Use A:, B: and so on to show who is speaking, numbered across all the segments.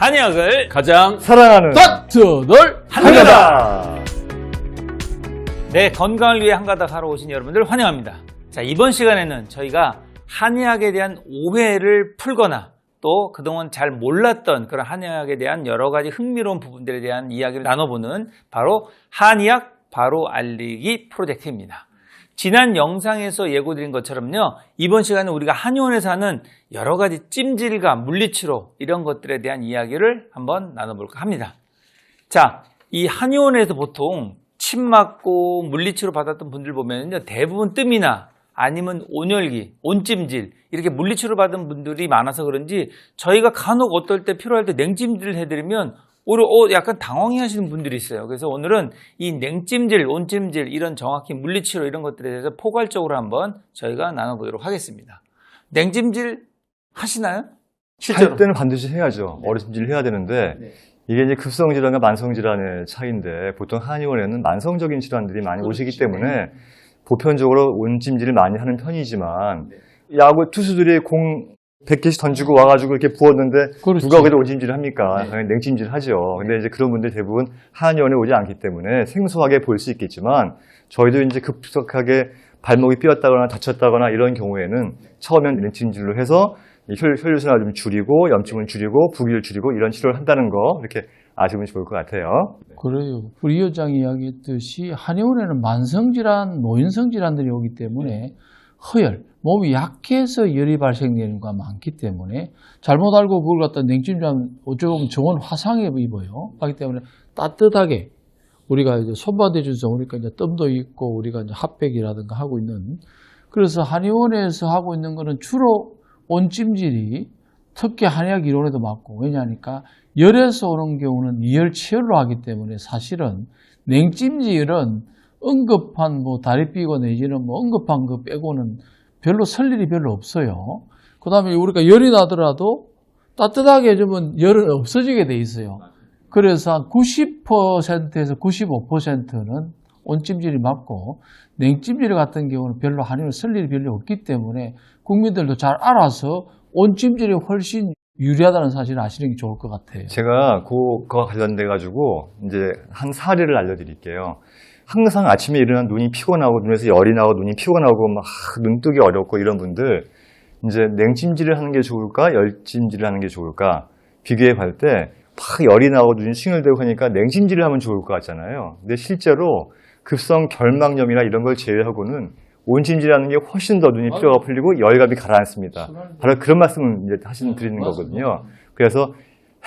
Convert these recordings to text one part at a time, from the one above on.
A: 한의학을
B: 가장
C: 사랑하는
B: 따뜻널
C: 한가다.
A: 네, 건강을 위해 한가닥 하러 오신 여러분들 환영합니다. 자, 이번 시간에는 저희가 한의학에 대한 오해를 풀거나 또 그동안 잘 몰랐던 그런 한의학에 대한 여러 가지 흥미로운 부분들에 대한 이야기를 나눠보는 바로 한의학 바로 알리기 프로젝트입니다. 지난 영상에서 예고드린 것처럼요, 이번 시간에 우리가 한의원에서 하는 여러 가지 찜질과 물리치료 이런 것들에 대한 이야기를 한번 나눠볼까 합니다. 자, 이 한의원에서 보통 침 맞고 물리치료 받았던 분들 보면요 대부분 뜸이나 아니면 온열기, 온찜질 이렇게 물리치료 받은 분들이 많아서 그런지 저희가 간혹 어떨 때 필요할 때 냉찜질을 해드리면 오히려 어, 약간 당황해 하시는 분들이 있어요. 그래서 오늘은 이 냉찜질, 온찜질 이런 정확히 물리치료 이런 것들에 대해서 포괄적으로 한번 저희가 나눠보도록 하겠습니다. 냉찜질 하시나요?
C: 할 때는 반드시 해야죠. 어르신질 해야 되는데 이게 이제 급성 질환과 만성 질환의 차이인데 보통 한의원에는 만성적인 질환들이 많이 오시기 때문에 보편적으로 온찜질을 많이 하는 편이지만 야구 투수들이 공 100개씩 던지고 와가지고 이렇게 부었는데
B: 그렇죠.
C: 누가 그래도 온찜질을 합니까? 당연히 냉찜질 하죠. 근데 이제 그런 분들 대부분 한의원에 오지 않기 때문에 생소하게 보일 수 있겠지만 저희도 이제 급속하게 발목이 삐었다거나 다쳤다거나 이런 경우에는 처음엔 냉찜질로 해서 이 혈, 혈류순환을 좀 줄이고 염증을 줄이고 부기를 줄이고 이런 치료를 한다는 거 이렇게 아시면 좋을 것 같아요.
B: 그래요. 우리 위원장이 이야기했듯이 한의원에는 만성질환, 노인성질환들이 오기 때문에 허열, 몸이 약해서 열이 발생되는 경우가 많기 때문에 잘못 알고 그걸 갖다 냉찜질하면 어쩌고 보면 정원 화상에 입어요. 그렇기 때문에 따뜻하게 우리가 이제 손바닥 주서 우리가 이제 뜸도 있고 우리가 이제 핫팩이라든가 하고 있는 그래서 한의원에서 하고 있는 거는 주로 온찜질이 특히 한의학 이론에도 맞고 왜냐하니까 열에서 오는 경우는 이열치열로 하기 때문에 사실은 냉찜질은 응급한 뭐 다리 삐고 내지는 뭐 응급한 거 빼고는 별로 설 일이 별로 없어요. 그 다음에 우리가 열이 나더라도 따뜻하게 해주면 열은 없어지게 돼 있어요. 그래서 한 90%에서 95%는 온찜질이 맞고 냉찜질 같은 경우는 별로 한의를 쓸 일이 별로 없기 때문에 국민들도 잘 알아서 온찜질이 훨씬 유리하다는 사실을 아시는 게 좋을 것 같아요.
C: 제가 그거와 관련돼 가지고 이제 한 사례를 알려드릴게요. 항상 아침에 일어나 눈이 피곤하고 눈에서 열이 나고 눈이 피곤하고 막 눈뜨기 어렵고 이런 분들 이제 냉찜질을 하는 게 좋을까 열찜질을 하는 게 좋을까 비교해 볼 때 막 열이 나고 눈이 싱얼대고 하니까 냉찜질을 하면 좋을 것 같잖아요. 근데 실제로 급성 결막염이나 이런 걸 제외하고는 온찜질하는 게 훨씬 더 눈이 피로가 풀리고 열감이 가라앉습니다. 바로 그런 말씀을 이제 하시는 드리는 거거든요. 그래서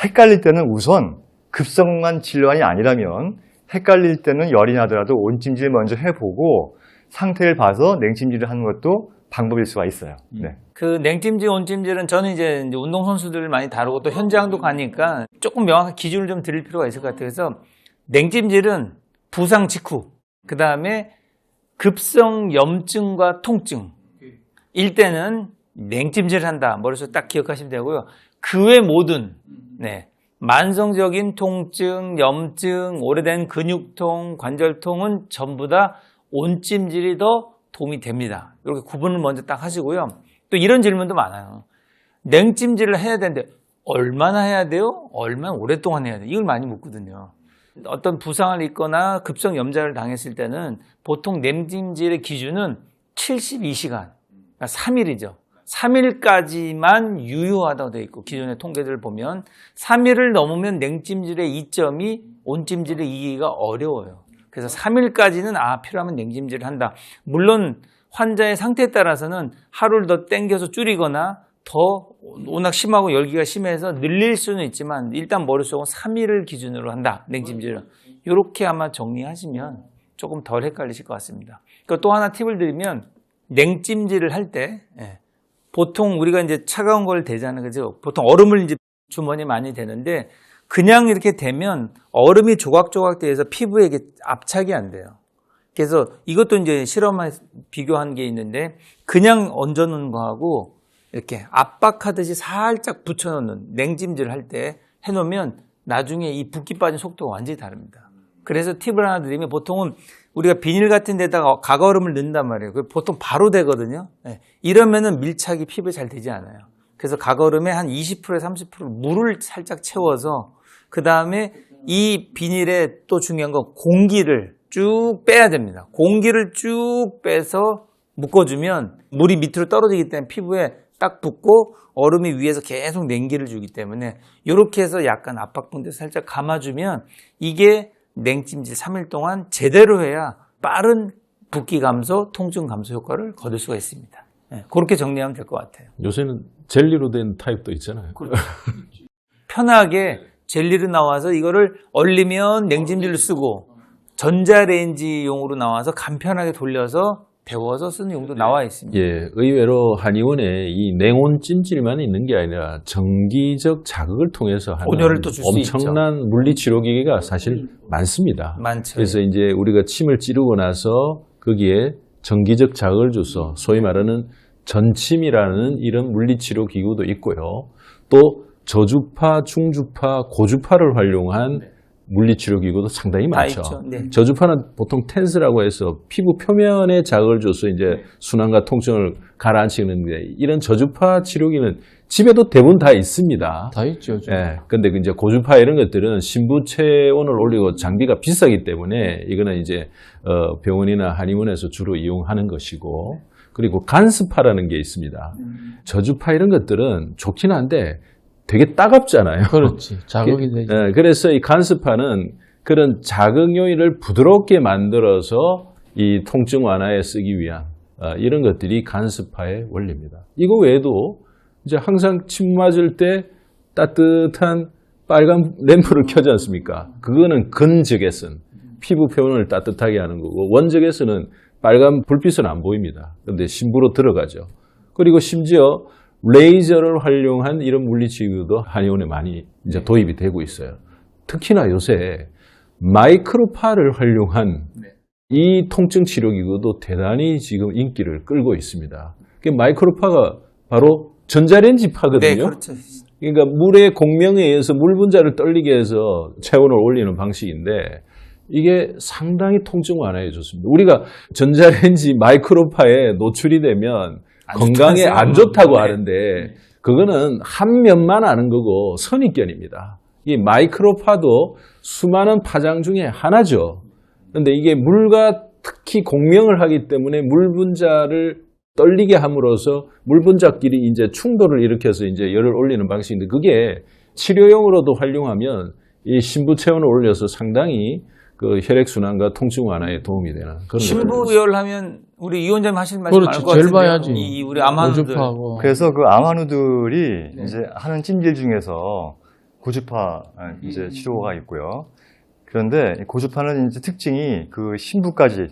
C: 헷갈릴 때는 우선 급성만 질환이 아니라면 헷갈릴 때는 열이 나더라도 온찜질 먼저 해보고 상태를 봐서 냉찜질을 하는 것도 방법일 수가 있어요. 네.
A: 그 냉찜질, 온찜질은 저는 이제 이제 운동선수들을 많이 다루고 또 현장도 가니까 조금 명확한 기준을 좀 드릴 필요가 있을 것 같아요. 그래서 냉찜질은 부상 직후, 그 다음에 급성 염증과 통증. 일 때는 냉찜질을 한다. 머릿속에 딱 기억하시면 되고요. 그 외 모든, 네. 만성적인 통증, 염증, 오래된 근육통, 관절통은 전부 다 온찜질이 더 도움이 됩니다. 이렇게 구분을 먼저 딱 하시고요. 또 이런 질문도 많아요. 냉찜질을 해야 되는데 얼마나 해야 돼요? 얼마나 오랫동안 해야 돼요? 이걸 많이 묻거든요. 어떤 부상을 입거나 급성 염자를 당했을 때는 보통 냉찜질의 기준은 72시간, 그러니까 3일이죠. 3일까지만 유효하다고 되어 있고 기존의 통계들을 보면 3일을 넘으면 냉찜질의 이점이 온찜질에 이기기가 어려워요. 그래서 3일까지는 아 필요하면 냉찜질을 한다. 물론 환자의 상태에 따라서는 하루를 더 땡겨서 줄이거나 더 워낙 심하고 열기가 심해서 늘릴 수는 있지만 일단 머릿속은 3일을 기준으로 한다. 냉찜질은. 이렇게 아마 정리하시면 조금 덜 헷갈리실 것 같습니다. 그리고 또 하나 팁을 드리면 냉찜질을 할때 예, 보통 우리가 이제 차가운 걸 대잖아요. 그죠? 보통 얼음을 이제 주머니에 많이 대는데 그냥 이렇게 대면 얼음이 조각조각 되어서 피부에 이게 압착이 안 돼요. 그래서 이것도 이제 실험에 비교한 게 있는데 그냥 얹어 놓는 거하고 이렇게 압박하듯이 살짝 붙여 놓는 냉찜질 할 때 해 놓으면 나중에 이 붓기 빠진 속도가 완전히 다릅니다. 그래서 팁을 하나 드리면 보통은 우리가 비닐 같은 데다가 가가얼음을 넣는단 말이에요. 그 보통 바로 되거든요. 예. 이러면은 밀착이 피부에 잘 되지 않아요. 그래서 가거름에 한 20%에서 30% 물을 살짝 채워서 그 다음에 이 비닐에 또 중요한 건 공기를 쭉 빼야 됩니다. 공기를 쭉 빼서 묶어주면 물이 밑으로 떨어지기 때문에 피부에 딱 붙고 얼음이 위에서 계속 냉기를 주기 때문에 이렇게 해서 약간 압박분대 살짝 감아주면 이게 냉찜질 3일 동안 제대로 해야 빠른 붓기 감소, 통증 감소 효과를 거둘 수가 있습니다. 예, 그렇게 정리하면 될 것 같아요.
D: 요새는 젤리로 된 타입도 있잖아요.
A: 편하게 젤리로 나와서 이거를 얼리면 냉찜질로 쓰고 전자레인지용으로 나와서 간편하게 돌려서 데워서 쓰는 용도 나와 있습니다.
D: 예, 의외로 한의원에 이 냉온 찜질만 있는 게 아니라 정기적 자극을 통해서 하는 엄청난 물리 치료 기계가 사실 많습니다.
A: 많죠.
D: 그래서 이제 우리가 침을 찌르고 나서 거기에 정기적 자극을 줘서 소위 말하는 전침이라는 이런 물리 치료 기구도 있고요. 또 저주파, 중주파, 고주파를 활용한 물리치료 기구도 상당히
A: 다
D: 많죠.
A: 있죠. 네.
D: 저주파는 보통 텐스라고 해서 피부 표면에 자극을 줘서 이제 순환과 통증을 가라앉히는데 이런 저주파 치료기는 집에도 대부분 다 있습니다.
B: 다 있죠. 좀.
D: 예. 근데 그 이제 고주파 이런 것들은 신부 체온을 올리고 장비가 비싸기 때문에 이거는 이제 어, 병원이나 한의원에서 주로 이용하는 것이고 그리고 간스파라는 게 있습니다. 저주파 이런 것들은 좋긴 한데 되게 따갑잖아요.
B: 그렇지. 자극이 되죠.
D: 예, 그래서 이 간스파는 그런 자극 요인을 부드럽게 만들어서 이 통증 완화에 쓰기 위한 어, 이런 것들이 간스파의 원리입니다. 이거 외에도 이제 항상 침 맞을 때 따뜻한 빨간 램프를 켜지 않습니까? 그거는 근적외선, 피부 표면을 따뜻하게 하는 거고 원적외선은 빨간 불빛은 안 보입니다. 그런데 심부로 들어가죠. 그리고 심지어 레이저를 활용한 이런 물리치료도 한의원에 많이 이제 도입이 되고 있어요. 특히나 요새 마이크로파를 활용한 이 통증 치료 기구도 대단히 지금 인기를 끌고 있습니다. 그 마이크로파가 바로 전자레인지 파거든요.
A: 네, 그렇죠.
D: 그러니까 물의 공명에 의해서 물 분자를 떨리게 해서 체온을 올리는 방식인데 이게 상당히 통증 완화에 좋습니다. 우리가 전자레인지 마이크로파에 노출이 되면
A: 안
D: 건강에? 안 좋다고
A: 네.
D: 하는데 그거는 한 면만 아는 거고 선입견입니다. 이 마이크로파도 수많은 파장 중에 하나죠. 근데 이게 물과 특히 공명을 하기 때문에 물 분자를 떨리게 함으로써 물 분자끼리 이제 충돌을 일으켜서 이제 열을 올리는 방식인데 그게 치료용으로도 활용하면 이 신부 체온을 올려서 상당히 그 혈액 순환과 통증 완화에 도움이 되는 그런
A: 신부열 하면 우리 이 원장님 하시는 말씀
B: 그렇지.
A: 알것
B: 제일
A: 같은데요.
B: 봐야지.
A: 이 우리 암환우들
B: 고주파하고.
C: 그래서 그 암환우들이 이제 하는 찜질 중에서 고주파 이제 치료가 있고요. 그런데 이 고주파는 이제 특징이 그 신부까지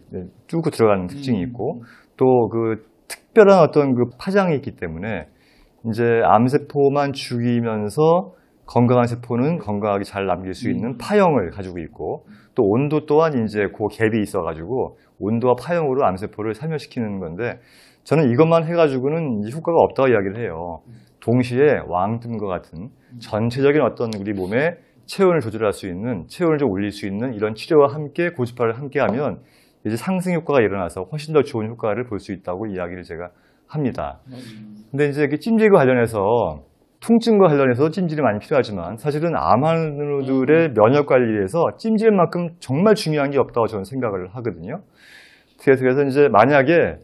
C: 뚫고 들어가는 특징이 있고 또 그 특별한 어떤 그 파장이 있기 때문에 이제 암세포만 죽이면서 건강한 세포는 건강하게 잘 남길 수 있는 파형을 가지고 있고 또 온도 또한 이제 그 갭이 있어가지고 온도와 파형으로 암세포를 살멸시키는 건데 저는 이것만 해가지고는 효과가 없다고 이야기를 해요. 동시에 왕뜸과 같은 전체적인 어떤 우리 몸의 체온을 조절할 수 있는 체온을 좀 올릴 수 있는 이런 치료와 함께 고주파를 함께하면 이제 상승 효과가 일어나서 훨씬 더 좋은 효과를 볼 수 있다고 이야기를 제가 합니다. 근데 이제 그 찜질과 관련해서 통증과 관련해서 찜질이 많이 필요하지만 사실은 암환우들의 면역 관리에서 찜질만큼 정말 중요한 게 없다고 저는 생각을 하거든요. 그래서 그래서 이제 만약에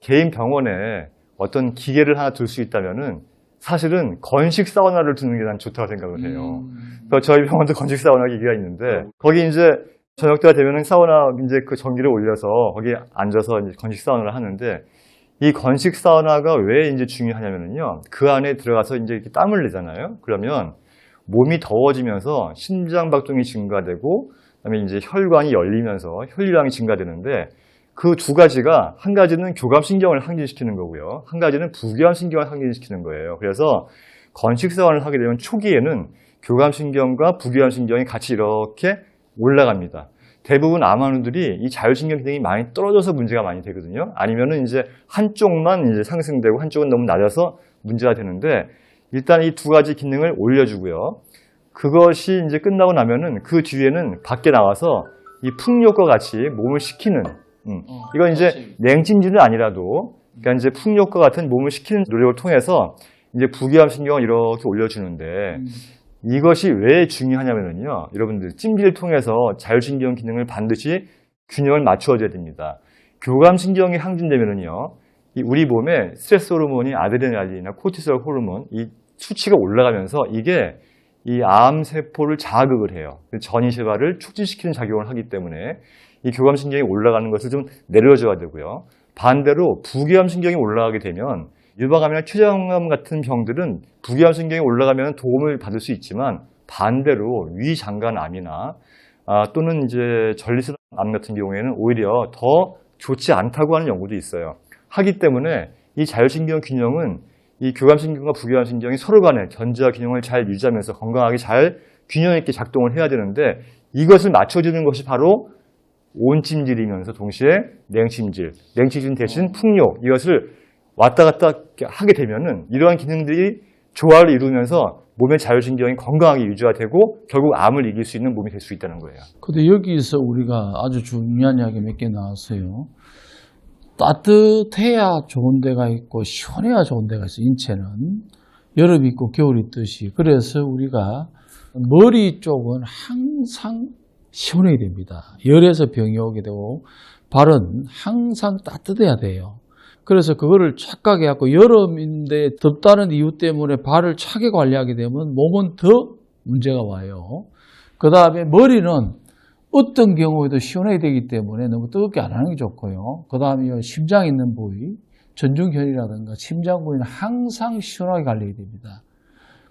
C: 개인 병원에 어떤 기계를 하나 둘 수 있다면은 사실은 건식 사우나를 두는 게 난 좋다고 생각을 해요. 그래서 저희 병원도 건식 사우나 기계가 있는데 거기 이제 저녁 때가 되면은 사우나 이제 그 전기를 올려서 거기 앉아서 이제 건식 사우나를 하는데 이 건식 사우나가 왜 이제 중요하냐면요. 그 안에 들어가서 이제 이렇게 땀을 내잖아요. 그러면 몸이 더워지면서 심장 박동이 증가되고 그다음에 이제 혈관이 열리면서 혈류량이 증가되는데 그 두 가지가 한 가지는 교감신경을 항진시키는 거고요. 한 가지는 부교감신경을 항진시키는 거예요. 그래서 건식 사원을 하게 되면 초기에는 교감신경과 부교감신경이 같이 이렇게 올라갑니다. 대부분 암환우들이 이 자율신경 기능이 많이 떨어져서 문제가 많이 되거든요. 아니면은 이제 한쪽만 이제 상승되고 한쪽은 너무 낮아서 문제가 되는데 일단 이 두 가지 기능을 올려주고요. 그것이 이제 끝나고 나면은 그 뒤에는 밖에 나와서 이 풍력과 같이 몸을 식히는 음, 이건 이제 냉찜질은 아니라도 그러니까 이제 풍력과 같은 몸을 식히는 노력을 통해서 이제 부기암 신경을 이렇게 올려주는데
B: 음.
C: 이것이 왜 중요하냐면요. 여러분들 찜질을 통해서 자율신경 기능을 반드시 균형을 맞추어줘야 됩니다. 교감신경이 항진되면은요. 이 우리 몸에 스트레스 호르몬이 아드레날린이나 코티솔 호르몬 이 수치가 올라가면서 이게 이 암 세포를 자극을 해요. 전이실화를 촉진시키는 작용을 하기 때문에 이 교감신경이 올라가는 것을 좀 내려줘야 되고요. 반대로 부기암신경이 올라가게 되면 유방암이나 췌장암 같은 병들은 부기암신경이 올라가면 도움을 받을 수 있지만 반대로 위장관암이나 아, 또는 이제 전리선암 같은 경우에는 오히려 더 좋지 않다고 하는 연구도 있어요. 하기 때문에 이 자율신경 균형은 이 교감신경과 부교감신경이 서로 간의 전자 균형을 잘 유지하면서 건강하게 잘 균형 있게 작동을 해야 되는데 이것을 맞춰주는 것이 바로 온찜질이면서 동시에 냉찜질, 냉찜질 대신 풍요 이것을 왔다 갔다 하게 되면은 이러한 기능들이 조화를 이루면서 몸의 자율신경이 건강하게 유지가 되고 결국 암을 이길 수 있는 몸이 될 수 있다는 거예요.
B: 근데 여기서 우리가 아주 중요한 이야기 몇 개 나왔어요. 따뜻해야 좋은 데가 있고 시원해야 좋은 데가 있어. 인체는 여름이 있고 겨울이 있듯이. 그래서 우리가 머리 쪽은 항상 시원해야 됩니다. 열에서 병이 오게 되고 발은 항상 따뜻해야 돼요. 그래서 그거를 착각해 갖고 여름인데 덥다는 이유 때문에 발을 차게 관리하게 되면 몸은 더 문제가 와요. 그 다음에 머리는 어떤 경우에도 시원해야 되기 때문에 너무 뜨겁게 안 하는 게 좋고요. 그 다음에 심장 있는 부위, 전중혈이라든가 심장 부위는 항상 시원하게 관리해야 됩니다.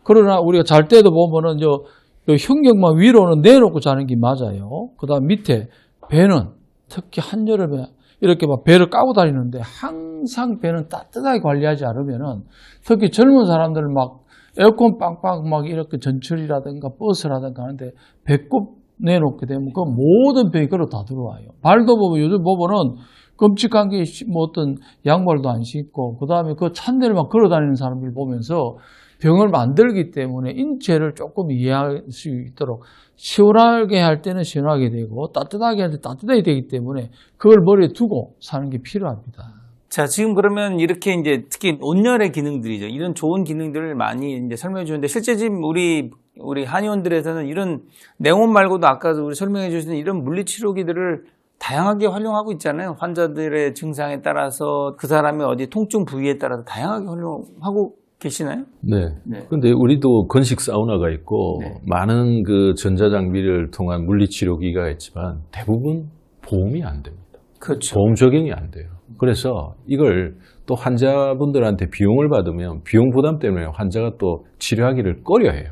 B: 그러나 우리가 잘 때도 보면은 저, 요 흉경만 위로는 내놓고 자는 게 맞아요. 그 다음 밑에 배는 특히 한여름에 이렇게 막 배를 까고 다니는데 항상 배는 따뜻하게 관리하지 않으면은 특히 젊은 사람들은 막 에어컨 빵빵 막 이렇게 전철이라든가 버스라든가 하는데 배꼽 내놓게 되면 그 모든 병이 그로 다 들어와요. 발도 보면 요즘 보면은 끔찍한 게 뭐 어떤 양말도 안 신고 그 다음에 그 찬데를 막 걸어 다니는 사람들 보면서 병을 만들기 때문에 인체를 조금 이해할 수 있도록 시원하게 할 때는 시원하게 되고 따뜻하게 할 때 따뜻하게 되기 때문에 그걸 머리에 두고 사는 게 필요합니다.
A: 자, 지금 그러면 이렇게 이제 특히 온열의 기능들이죠. 이런 좋은 기능들을 많이 이제 설명해 주는데 실제 지금 우리 우리 한의원들에서는 이런 냉온 말고도 아까도 우리 설명해 주신 이런 물리치료기들을 다양하게 활용하고 있잖아요. 환자들의 증상에 따라서 그 사람의 어디 통증 부위에 따라서 다양하게 활용하고 계시나요?
D: 네.
A: 네.
D: 근데 우리도 건식 사우나가 있고
A: 네.
D: 많은 그 전자 장비를 통한 물리 치료기가 있지만 대부분 보험이 안 됩니다.
A: 그렇죠.
D: 보험 적용이 안 돼요. 그래서 이걸 또 환자분들한테 비용을 받으면 비용 부담 때문에 환자가 또 치료하기를 꺼려해요.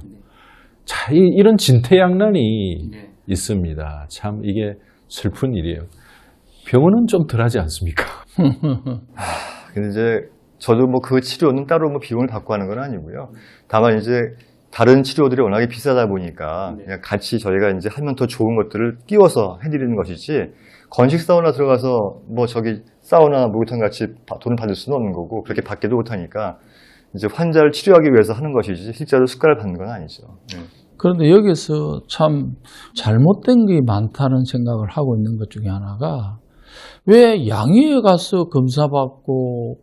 D: 자, 이, 이런 진퇴양난이
A: 네.
D: 있습니다. 참 이게 슬픈 일이에요. 병원은 좀 덜하지 않습니까?
C: 근데 이제 저도 뭐 그 치료는 따로 뭐 비용을 받고 하는 건 아니고요. 다만 이제 다른 치료들이 워낙에 비싸다 보니까
A: 네.
C: 그냥 같이 저희가 이제 하면 더 좋은 것들을 끼워서 해드리는 것이지 건식 사우나 들어가서 뭐 저기 사우나 목욕탕 같이 바- 돈 받을 수는 없는 거고 그렇게 받기도 못하니까 이제 환자를 치료하기 위해서 하는 것이지 실제로 수가를 받는 건 아니죠. 네.
B: 그런데 여기서 참 잘못된 게 많다는 생각을 하고 있는 것 중에 하나가 왜 양의에 가서 검사받고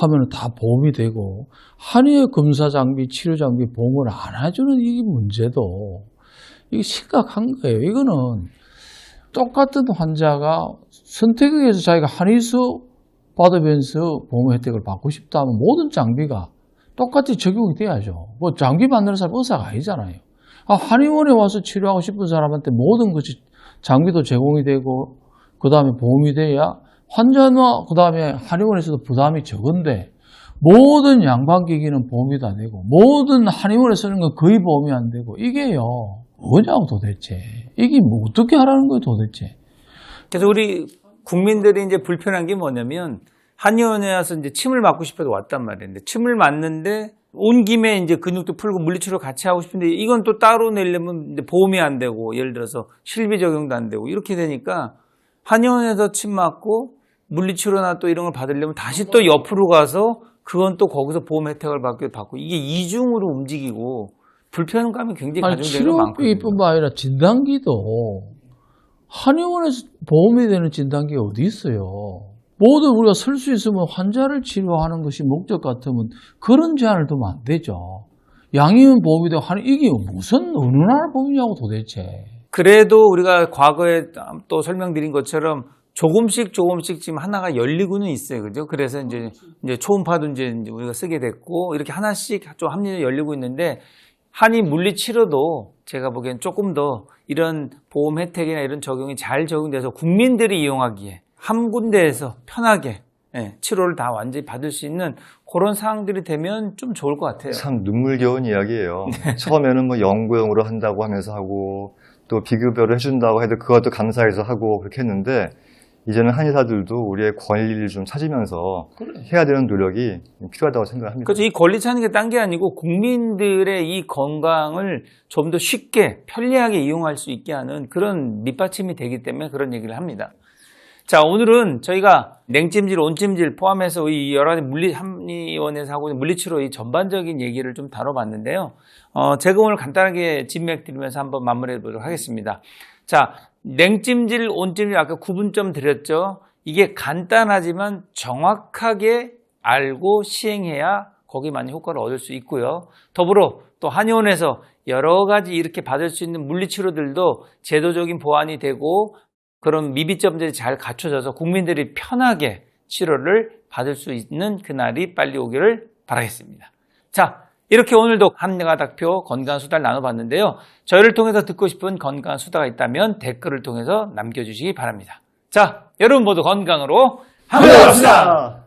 B: 하면 다 보험이 되고 한의의 검사 장비, 치료 장비 보험을 안 해주는 이 문제도 이게 심각한 거예요. 이거는 똑같은 환자가 선택에 의해서 자기가 한의수 받으면서 보험 혜택을 받고 싶다 하면 모든 장비가 똑같이 적용이 돼야죠. 뭐 장비 만드는 사람 의사가 아니잖아요. 아, 한의원에 와서 치료하고 싶은 사람한테 모든 것이 장비도 제공이 되고 그 다음에 보험이 돼야 환자나 그 다음에 한의원에서도 부담이 적은데 모든 양반기기는 보험이 다 되고 모든 한의원에 쓰는 건 거의 보험이 안 되고 이게요. 뭐냐고 도대체. 이게 뭐 어떻게 하라는 거예요 도대체?
A: 그래서 우리 국민들이 이제 불편한 게 뭐냐면 한의원에 와서 이제 침을 맞고 싶어서 왔단 말이에요. 침을 맞는데 온 김에 이제 근육도 풀고 물리치료 같이 하고 싶은데 이건 또 따로 내려면 이제 보험이 안 되고 예를 들어서 실비 적용도 안 되고 이렇게 되니까 한의원에서 침 맞고 물리치료나 또 이런 걸 받으려면 다시 또 옆으로 가서 그건 또 거기서 보험 혜택을 받기도 받고 이게 이중으로 움직이고 불편감이 굉장히 가중되는 게 많거든요.
B: 치료비뿐만 아니라 진단기도 한의원에서 보험이 되는 진단기가 어디 있어요 모두 우리가 쓸 수 있으면 환자를 치료하는 것이 목적 같으면 그런 제한을 두면 안 되죠. 양이은 보험이다 하는 이게 무슨 어느 나라 보험이냐고 도대체.
A: 그래도 우리가 과거에 또 설명드린 것처럼 조금씩 조금씩 지금 하나가 열리고는 있어요. 그죠? 그래서 이제, 이제 초음파도 이제 이제 우리가 쓰게 됐고, 이렇게 하나씩 좀 합리적으로 열리고 있는데, 한이 물리치료도 제가 보기엔 조금 더 이런 보험 혜택이나 이런 적용이 잘 적용돼서 국민들이 이용하기에 한 군데에서 편하게 예, 치료를 다 완전히 받을 수 있는 그런 상황들이 되면 좀 좋을 것 같아요.
C: 참 눈물겨운 이야기예요. 처음에는 뭐 연구용으로 한다고 하면서 하고 또 비급여를 해준다고 해도 그것도 감사해서 하고 그렇게 했는데 이제는 한의사들도 우리의 권리를 좀 찾으면서 해야 되는 노력이 필요하다고 생각합니다.
A: 그렇죠. 이 권리 찾는 게 딴 게 아니고 국민들의 이 건강을 좀 더 쉽게 편리하게 이용할 수 있게 하는 그런 밑받침이 되기 때문에 그런 얘기를 합니다. 자, 오늘은 저희가 냉찜질, 온찜질 포함해서 이 여러 가지 물리, 한의원에서 하고 있는 물리치료 이 전반적인 얘기를 좀 다뤄봤는데요. 어, 제가 오늘 간단하게 진맥 드리면서 한번 마무리해 보도록 하겠습니다. 자, 냉찜질, 온찜질 아까 구분점 드렸죠. 이게 간단하지만 정확하게 알고 시행해야 거기만이 효과를 얻을 수 있고요. 더불어 또 한의원에서 여러 가지 이렇게 받을 수 있는 물리치료들도 제도적인 보완이 되고 그런 미비점들이 잘 갖춰져서 국민들이 편하게 치료를 받을 수 있는 그날이 빨리 오기를 바라겠습니다. 자, 이렇게 오늘도 한가닥표 건강수다를 나눠봤는데요. 저희를 통해서 듣고 싶은 건강수다가 있다면 댓글을 통해서 남겨주시기 바랍니다. 자, 여러분 모두 건강으로 갑시다!